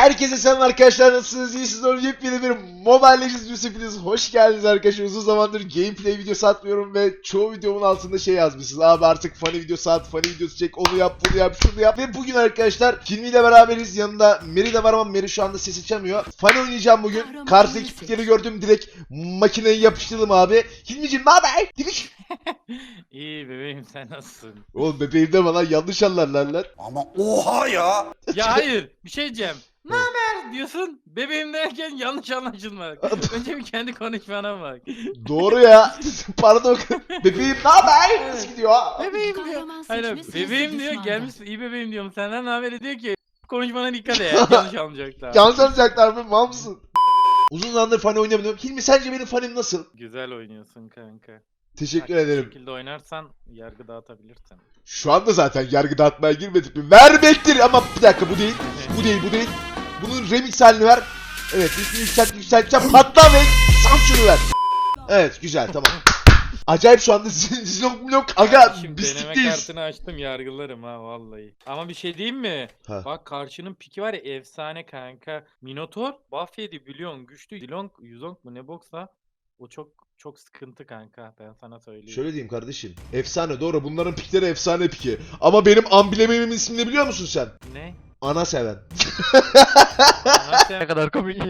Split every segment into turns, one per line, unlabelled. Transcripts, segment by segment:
Herkese selam arkadaşlar nasılsınız? İyisiniz umarım. Yepyeni bir Mobile Legends videosu. Hoş geldiniz arkadaşlar. Uzun zamandır gameplay videosu atmıyorum ve çoğu videomun altında şey yazmışsınız. Abi artık funny videosu at funny videosu çek onu yap bunu yap şunu yap. Ve bugün arkadaşlar Hilmi ile beraberiz. Yanında Meri de var ama Meri şu anda ses açamıyor funny oynayacağım bugün. Karşı ekipleri gördüm. Direkt makineyi yapıştırdım abi. Hilmi'cim ne haber?
İyi bebeğim sen nasılsın?
Oğlum bebeğim deme lan yanlış anlarlar lan.
Ama oha ya.
Ya hayır bir şey diyeceğim. Ne haber diyorsun? Bebeğim derken yanlış anlaşılma. Önce bir kendi konuşmana bak.
Doğru ya pardon bebeğim ne haber? Nasıl gidiyor?
Bebeğim diyor.
Kahraman
Hayır
seçmiş,
bebeğim diyor gelmişsin iyi bebeğim diyorum. Senden ne haber diyor ki konuşmana dikkat et yanlış anlayacaklar.
Yanlış alacaklar mı? Mal mısın? Uzun zamandır fani oynamıyorum. Hilmi sence benim fanim nasıl?
Güzel oynuyorsun kanka.
Teşekkür
Bak,
ederim.
Bu şekilde oynarsan yargı dağıtabilirsin.
Şu anda zaten yargı dağıtmaya girmedik mi? Vermektir ama bir dakika bu değil. Bu değil bu değil. Bunun remix halini ver. Evet bir yükselt yükselteceğim. Patla ve sam şunu ver. Evet güzel tamam. Acayip şu anda zilok milok aga
Kardeşim, deneme
bistikteyiz.
kartını açtım yargılarım ha vallahi. Ama bir şey diyeyim mi?
Ha.
Bak karşının piki var ya efsane kanka. Minotaur buff yedi biliyorsun güçlü. Zilong, Yuzong mu ne boksa o çok çok sıkıntı kanka ben sana söyleyeyim.
Şöyle diyeyim kardeşim. Efsane doğru bunların pikleri efsane piki. Ama benim amblemimin ismini biliyor musun sen?
Ne?
Ana seven.
ne kadar komik.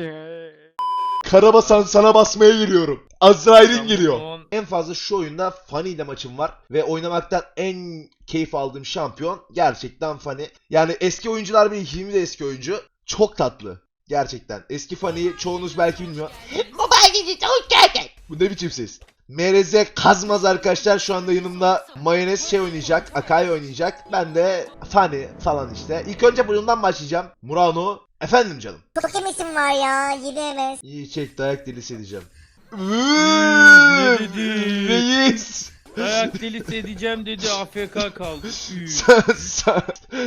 Karabasan sana basmaya geliyorum. Azrail'in geliyor.
Tamam.
En fazla şu oyunda Fanny ile maçım var ve oynamaktan en keyif aldığım şampiyon gerçekten Fanny. Yani eski oyuncular bir Hilmi de eski oyuncu. Çok tatlı. Gerçekten. Eski Fanny'yi çoğunuz belki bilmiyor. Mobile Legends'e hoş geldin. Bu ne biçim ses? MRZ Kazmaz arkadaşlar şu anda yanımda mayonez şey oynayacak, Akai oynayacak. Ben de Fanny falan işte. İlk önce bundan başlayacağım. Murano. Efendim canım.
Çok yemesim var ya. Yiyemez.
İyi çek dayak delisi edeceğim.
ne?
Reis.
Dayak delisi edeceğim dedi AFK kaldı. Üy.
Sen- sen-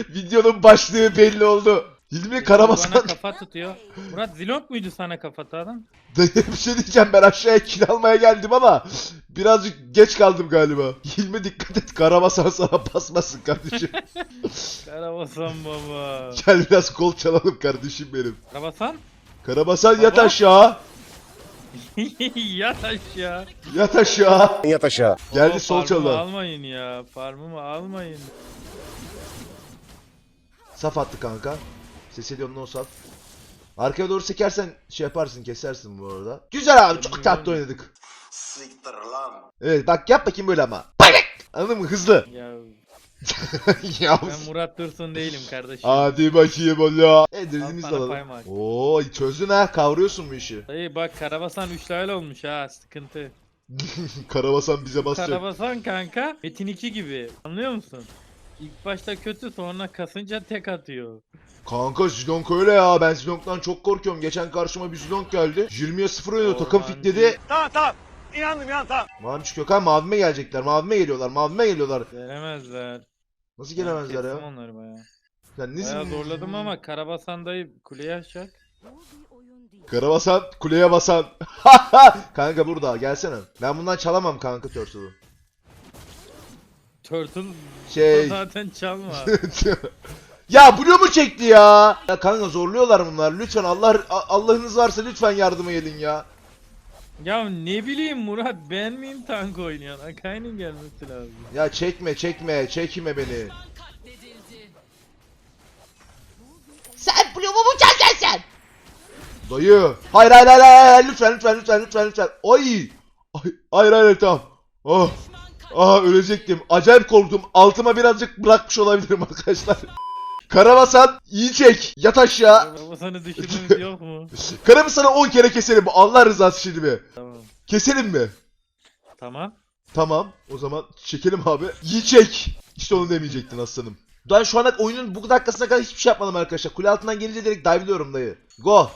Videonun başlığı belli oldu. Hilmi
Bana
Karabasan
kafa tutuyor. Murat Zilong muydu sana kafa atan?
bir şey diyeceğim ben aşağıya kill almaya geldim ama birazcık geç kaldım galiba. Hilmi dikkat et Karabasan sana basmasın kardeşim.
Karabasan baba.
Gel biraz kol çalalım kardeşim benim.
Karabasan?
Karabasan yat
Baba.
aşağı.
Yat aşağı.
Yat aşağı.
Yat aşağı.
Geldi
Baba,
sol çalı.
almayın ya. Farmımı almayın.
Saf attı kanka. Ses ediyorum no saf. Arkaya doğru sekersen şey yaparsın kesersin bu arada. Güzel abi çok tatlı oynadık.
Siktir lan.
Evet bak yap bakayım böyle ama. Bak! Anladın mı? Hızlı.
Ya
ya
ben Murat Dursun değilim kardeşim.
Hadi bakayım ola.
Al
Edildiğimiz
sana
alalım. Oo çözdün ha kavruyorsun bu işi.
Dayı bak Karabasan 3 level olmuş ha sıkıntı.
Karabasan bize basacak.
Karabasan kanka Metin 2 gibi anlıyor musun? İlk başta kötü sonra kasınca tek atıyor.
Kanka Zilonk öyle ya. Ben Zilonk'tan çok korkuyorum. Geçen karşıma bir Zilonk geldi. 20'ye 0 oynuyor. Takım
Ormancı.
fitledi.
Tamam tamam. İnandım inan tamam.
Mavi çıkıyor kan mavime gelecekler. Mavime geliyorlar. Mavime geliyorlar.
Gelemezler.
Nasıl gelemezler
kestim
ya?
onları baya.
Sen ne
Baya zorladım ama Karabasan dayı kuleye aşacak.
Karabasan kuleye basan. kanka burada gelsene. Ben bundan çalamam kanka Turtle'ı.
Turtle
Şey.
zaten çalma.
ya Blue mu çekti ya? Ya kanka zorluyorlar bunlar. Lütfen Allah Allah'ınız varsa lütfen yardıma gelin ya.
ya ne bileyim Murat ben miyim tank oynayan? Akai'nin gelmesi lazım.
Ya çekme çekme çekme beni.
Sen Blue'u mu çalacaksın sen?
Dayı. Hayır hayır hayır hayır lütfen lütfen lütfen lütfen lütfen. Ay. Ay hayır hayır tamam. Oh. Aa ölecektim. Acayip korktum. Altıma birazcık bırakmış olabilirim arkadaşlar. Karabasan iyi çek. Yat aşağı.
Karabasan'ı düşürmemiz yok mu?
Karabasan'ı 10 kere keselim. Allah rızası için mi?
Tamam.
Keselim mi?
Tamam.
Tamam. O zaman çekelim abi. İyi çek. İşte onu demeyecektin aslanım. Ben şu an oyunun bu dakikasına kadar hiçbir şey yapmadım arkadaşlar. Kule altından gelince direkt dive'liyorum dayı. Go.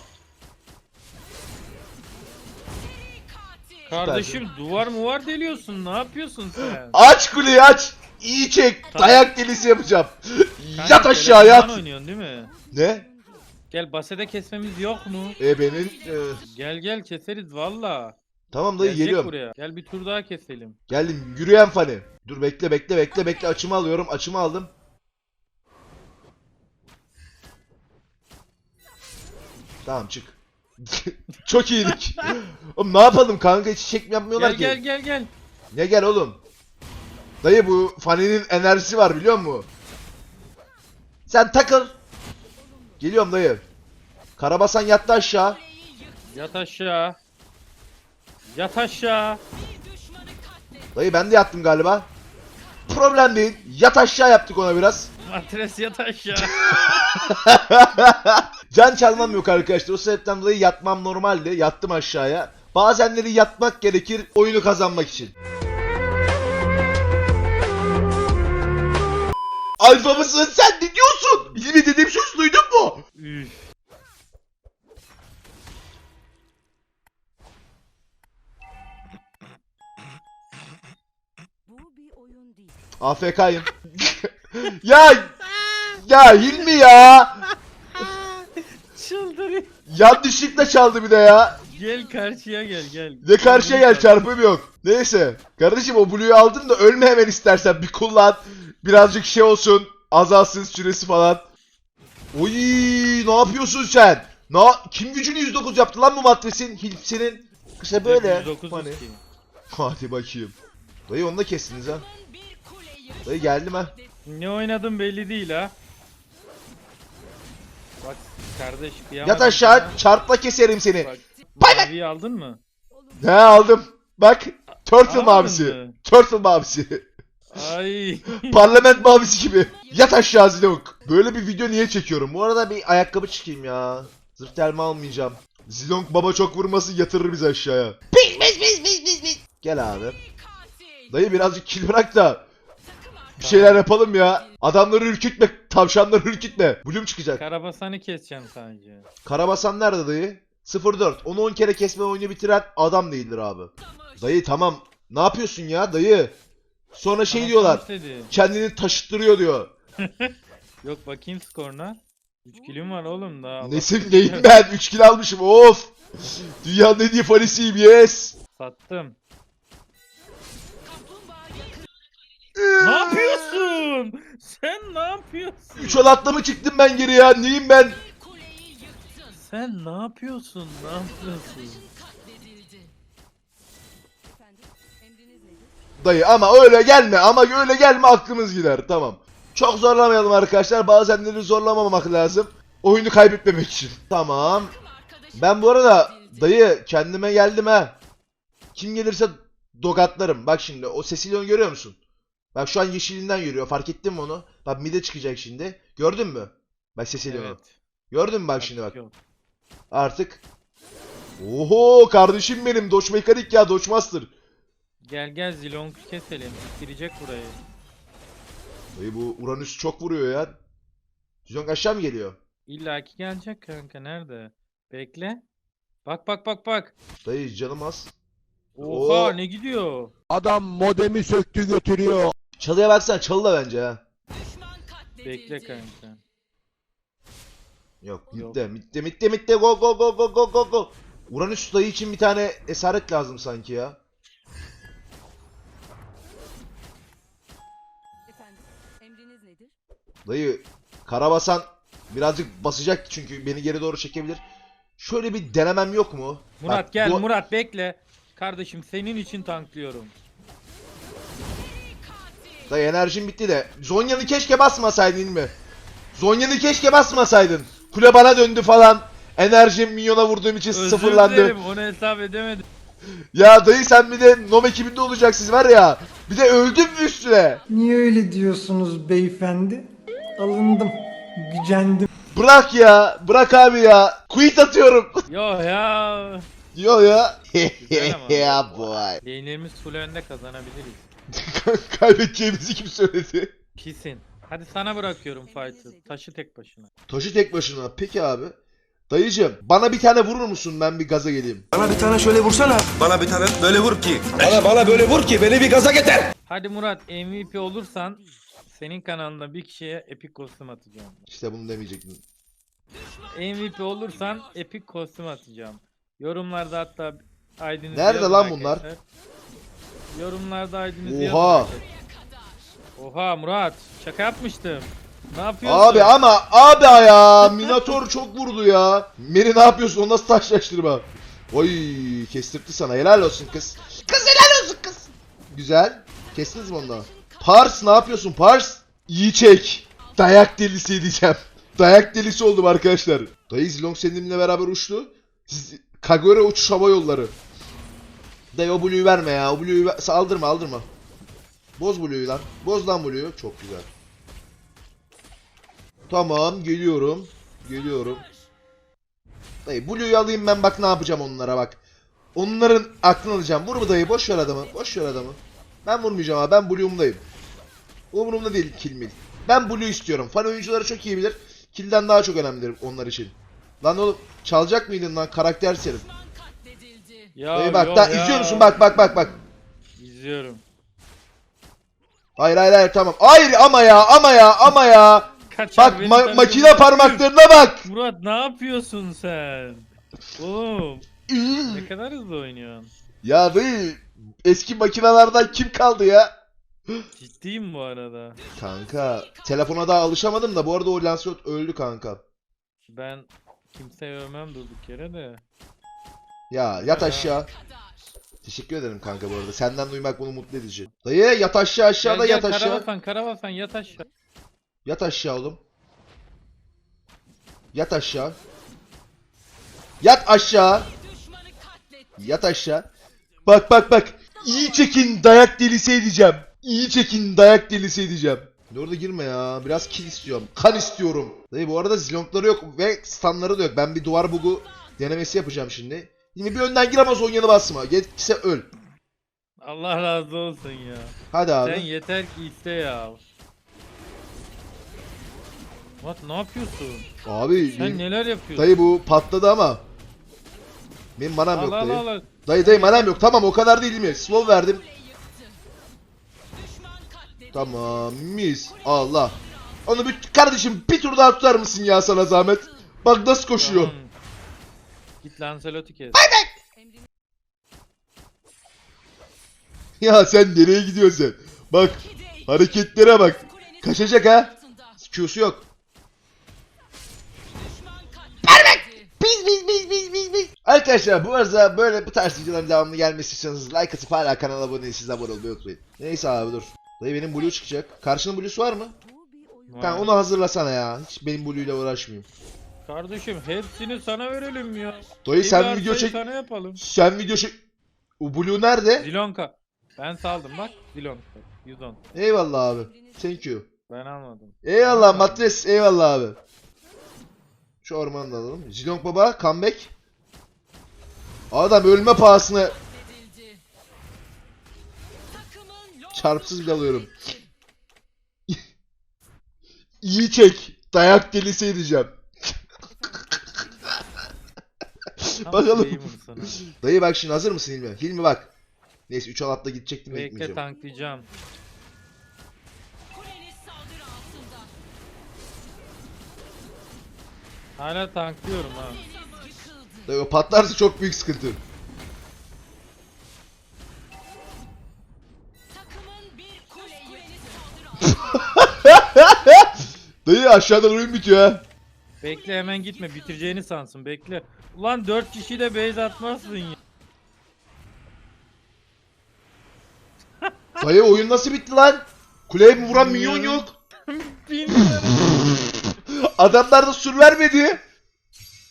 Kardeşim duvar mı var deliyorsun? Ne yapıyorsun sen?
Aç kuleyi aç. İyi çek.
Tamam.
Dayak delisi yapacağım.
Kanka,
yat aşağı yat.
oynuyorsun değil mi?
Ne?
Gel basede kesmemiz yok mu?
E benim e,
Gel gel keseriz valla.
tamam dayı
Gelecek
geliyorum.
buraya. Gel bir tur daha keselim.
Geldim. Yürüyen fani. Dur bekle bekle bekle bekle açımı alıyorum. Açımı aldım. Tamam çık. Çok iyiydik. Oğlum ne yapalım kanka hiç çek mi yapmıyorlar
Gel
ki?
gel gel gel.
Ne gel oğlum? Dayı bu Fanny'nin enerjisi var biliyor musun? Sen takıl. Geliyorum dayı. Karabasan yattı aşağı.
Yat aşağı. Yat aşağı.
Dayı ben de yattım galiba. Problem değil. Yat aşağı yaptık ona biraz.
Matres yat aşağı.
Can çalmam yok arkadaşlar. O sebepten dolayı yatmam normaldi. Yattım aşağıya. Bazenleri yatmak gerekir oyunu kazanmak için. Alfa mısın sen ne diyorsun? Bizim dediğim söz duydun mu?
Üf.
AFK'yım. ya ya Hilmi ya. Yanlışlıkla çaldı bir de ya.
Gel karşıya gel gel.
Ne karşıya gel çarpım yok. Neyse. Kardeşim o Blue'yu aldın da ölme hemen istersen bir kullan. Birazcık şey olsun. Azalsın süresi falan. Oy ne yapıyorsun sen? Na kim gücünü 109 yaptı lan bu matresin? Hilp senin. İşte böyle.
109
Hani. Hadi bakayım. Dayı onu da kestiniz ha. Dayı geldim ha.
Ne oynadım belli değil ha. Bak kardeş bir
Yat aşağı çarpla keserim seni.
Bak,
Bay bay.
aldın mı?
He aldım. Bak. Turtle mavisi.
mı?
Turtle mavisi.
Ay.
Parlament mavisi gibi. Yat aşağı Zilong. Böyle bir video niye çekiyorum? Bu arada bir ayakkabı çıkayım ya. Zırh termi almayacağım. Zilong baba çok vurmasın yatırır bizi aşağıya.
Pis pis pis pis pis pis.
Gel abi. Dayı birazcık kill bırak da. Bir şeyler yapalım ya. Adamları ürkütme. Tavşanları ürkütme. Bloom çıkacak.
Karabasan'ı keseceğim sadece.
Karabasan nerede dayı? 0-4. Onu 10 kere kesme oyunu bitiren adam değildir abi. Dayı tamam. Ne yapıyorsun ya dayı? Sonra şey
Ama
diyorlar.
sonuç dedi.
Kendini taşıttırıyor diyor.
Yok bakayım skoruna. 3 kilim var oğlum daha.
Nesin neyim ben? 3 kill almışım of. Dünyanın en iyi fanisiyim yes.
Sattım. Ne yapıyorsun? Sen ne yapıyorsun?
3 atla mı çıktım ben geri ya? Neyim ben?
Sen ne yapıyorsun? Ne yapıyorsun?
Dayı ama öyle gelme ama öyle gelme aklımız gider tamam. Çok zorlamayalım arkadaşlar bazenleri zorlamamak lazım. Oyunu kaybetmemek için. Tamam. Ben bu arada dayı kendime geldim ha. Kim gelirse dogatlarım. Bak şimdi o Cecilion'u görüyor musun? Bak şu an yeşilinden yürüyor fark ettin mi onu? Bak mide çıkacak şimdi. Gördün mü? Bak Cecilion'u.
Evet.
Gördün mü bak şimdi bak.
Yok.
Artık. Oho kardeşim benim Doç Mekanik ya Doç Master.
Gel gel Zilong keselim. Girecek burayı.
Dayı bu Uranüs çok vuruyor ya. Zilong aşağı mı geliyor?
İlla ki gelecek kanka nerede? Bekle. Bak bak bak bak.
Dayı canım az.
Oha
Oo.
ne gidiyor?
Adam modemi söktü götürüyor.
Çalıya baksana çalı da bence ha.
Bekle kanka.
Yok
Yok.
mitte mitte mitte mitte go go go go go go go. Uranüs dayı için bir tane esaret lazım sanki ya.
Efendim, emriniz nedir?
Dayı karabasan birazcık basacak çünkü beni geri doğru çekebilir. Şöyle bir denemem yok mu?
Murat
Bak,
gel
bu-
Murat bekle. Kardeşim senin için tanklıyorum.
Dayı enerjim bitti de. Zonya'nı keşke basmasaydın mi? Zonya'nı keşke basmasaydın. Kule bana döndü falan. Enerjim minyona vurduğum için
Özür
sıfırlandı.
dilerim onu hesap edemedim.
Ya dayı sen bir de Nom ekibinde olacaksınız var ya. Bir de öldün mü üstüne?
Niye öyle diyorsunuz beyefendi? Alındım, gücendim.
Bırak ya. Bırak abi ya. Quit atıyorum.
Yo ya.
Diyor ya. Ya boy.
Lane'lerimiz full önde kazanabiliriz.
Kaybedeceğimizi kim söyledi?
Kesin. Hadi sana bırakıyorum fight'ı. Taşı tek başına.
Taşı tek başına. Peki abi. Dayıcım bana bir tane vurur musun ben bir gaza geleyim.
Bana bir tane şöyle vursana. Bana bir tane böyle vur ki. Bana bana böyle vur ki beni bir gaza getir.
Hadi Murat MVP olursan senin kanalında bir kişiye epic kostüm atacağım.
İşte bunu demeyecektim.
MVP olursan epic kostüm atacağım. Yorumlarda hatta ID'nizi
Nerede
yazın
lan bunlar?
arkadaşlar. Yorumlarda yazın
Oha.
Oha Murat şaka yapmıştım. Ne yapıyorsun?
Abi ama abi ya Minotaur çok vurdu ya. Meri ne yapıyorsun? O nasıl taşlaştırma? Oy kestirtti sana. Helal olsun kız.
Kız helal olsun kız.
Güzel. Kestiniz mi onu? Pars ne yapıyorsun Pars? İyi çek. Dayak delisi diyeceğim. Dayak delisi oldum arkadaşlar. Dayı Zilong seninle beraber uçtu. Siz Kagura uçuş hava yolları. Dayı o Blue'yu verme ya. O Blue'yu ver- aldırma aldırma. Boz Blue'yu lan. Boz lan Blue'yu. Çok güzel. Tamam geliyorum. Geliyorum. Dayı Blue'yu alayım ben bak ne yapacağım onlara bak. Onların aklını alacağım. Vur mu dayı? Boş ver adamı. Boş ver adamı. Ben vurmayacağım abi. Ben Blue'umdayım. Umurumda değil kill. Ben Blue istiyorum. Fan oyuncuları çok iyi bilir. Kill'den daha çok önemlidir onlar için. Lan oğlum çalacak mıydın lan karakter senin?
Ya,
Dayı bak
yok
daha
ya.
izliyor musun? Bak bak bak bak.
İzliyorum.
Hayır hayır hayır tamam. Hayır ama ya ama ya ama ya.
Kaçar
Bak
beni
ma- makine parmaklarına bak.
Murat ne yapıyorsun sen? Oğlum ne kadar hızlı oynuyorsun.
ya dayı eski makinelerden kim kaldı ya?
Ciddiyim bu arada.
Kanka telefona daha alışamadım da bu arada o Lancelot öldü kanka.
Ben kimseye övmem durduk yere de.
Ya yat aşağı. Teşekkür ederim kanka bu arada. Senden duymak bunu mutlu edici. Dayı yat aşağı aşağıda
gel,
yat
gel,
aşağı.
Karabasan karabasan yat aşağı.
Yat aşağı oğlum. Yat aşağı. Yat aşağı. Yat aşağı. Bak bak bak. İyi çekin dayak delisi edeceğim. İyi çekin dayak delisi edeceğim. Orada girme ya. Biraz kill istiyorum. Kan istiyorum. Dayı bu arada zilonkları yok ve stunları da yok. Ben bir duvar bugu denemesi yapacağım şimdi. Yine bir önden gir ama son yanı basma. Gerekirse öl.
Allah razı olsun ya.
Hadi abi.
Sen yeter ki iste ya. What ne yapıyorsun?
Abi
Sen
benim-
neler yapıyorsun?
dayı bu patladı ama. Benim manam yok dayı.
al.
Dayı dayı manam yok. Tamam o kadar değil mi? Slow verdim. Tamam mis. Allah. Onu bir kardeşim bir tur daha tutar mısın ya sana zahmet? Bak nasıl koşuyor.
Tamam. Git Lancelot'u kes.
Ya sen nereye gidiyorsun sen? Bak hareketlere bak. Kaçacak ha. Q'su yok.
Biz biz biz biz biz biz.
Arkadaşlar bu arada böyle bu tarz videoların devamlı gelmesi istiyorsanız like atıp hala kanala abone değilseniz abone olmayı unutmayın. Neyse abi dur. Dayı benim blue çıkacak. Karşının blue'su var mı? Kanka onu hazırlasana ya. Hiç benim blue ile uğraşmayayım.
Kardeşim hepsini sana verelim ya.
Dayı sen video çek.
Sana yapalım.
Sen video çek. O blue nerede?
Zilonka. Ben saldım bak. Zilonka. 110.
Eyvallah abi. Thank you.
Ben almadım.
Eyvallah matres. Eyvallah abi. Şu ormanı da alalım. Zilong baba comeback. Adam ölme pahasına çarpsız bile alıyorum. İyi çek. Dayak delisi edeceğim.
Tam
Bakalım.
sana.
Dayı bak şimdi hazır mısın Hilmi? Hilmi bak. Neyse 3 alatla gidecektim de
Bekle
gitmeyeceğim.
tanklayacağım. Hala tanklıyorum ha.
Dayı o patlarsa çok büyük sıkıntı. Dayı aşağıdan oyun bitiyor ha.
Bekle hemen gitme bitireceğini sansın bekle. Ulan 4 kişi de base atmazsın ya.
Dayı oyun nasıl bitti lan? Kuleye mi vuran minyon yok.
Bilmiyorum.
Adamlar da sur vermedi.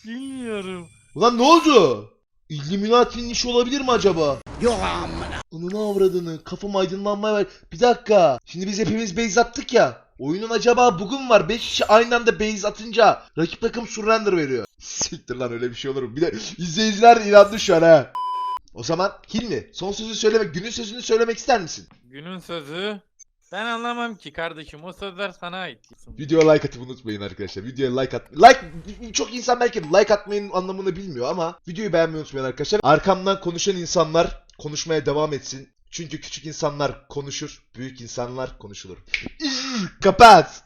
Bilmiyorum.
Ulan ne oldu? Illuminati'nin işi olabilir mi acaba? Yok amına. Ananı avradını. Kafam aydınlanmaya var. Bir dakika. Şimdi biz hepimiz base attık ya. Oyunun acaba bugün var. 5 kişi aynı anda base atınca rakip takım surrender veriyor. Siktir lan öyle bir şey olur mu? Bir de izleyiciler inandı şu an ha. O zaman Hilmi son sözü söylemek, günün sözünü söylemek ister misin?
Günün sözü. Ben anlamam ki kardeşim o sözler sana ait.
Videoya like atıp unutmayın arkadaşlar. Videoya like at. Like çok insan belki like atmayın anlamını bilmiyor ama videoyu beğenmeyi unutmayın arkadaşlar. Arkamdan konuşan insanlar konuşmaya devam etsin. Çünkü küçük insanlar konuşur, büyük insanlar konuşulur. Kapat.